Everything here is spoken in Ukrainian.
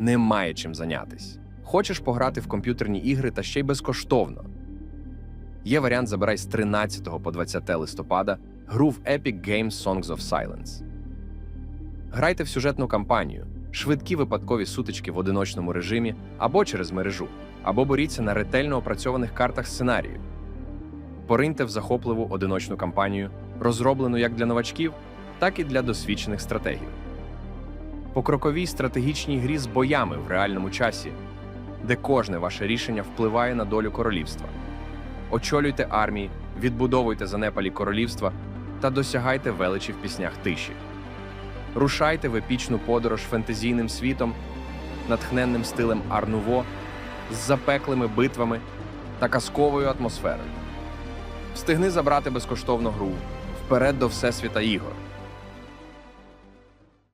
немає чим зайнятись. Хочеш пограти в комп'ютерні ігри та ще й безкоштовно. Є варіант забирай з 13 по 20 листопада гру в Epic Games Songs of Silence. Грайте в сюжетну кампанію, швидкі випадкові сутички в одиночному режимі або через мережу, або боріться на ретельно опрацьованих картах сценарію. Пориньте в захопливу одиночну кампанію, розроблену як для новачків, так і для досвідчених стратегів. По кроковій стратегічній грі з боями в реальному часі, де кожне ваше рішення впливає на долю королівства. Очолюйте армії, відбудовуйте занепалі королівства та досягайте величі в піснях тиші. Рушайте в епічну подорож фентезійним світом, натхненним стилем Арнуво, з запеклими битвами та казковою атмосферою. Встигни забрати безкоштовну гру вперед до Всесвіта ігор.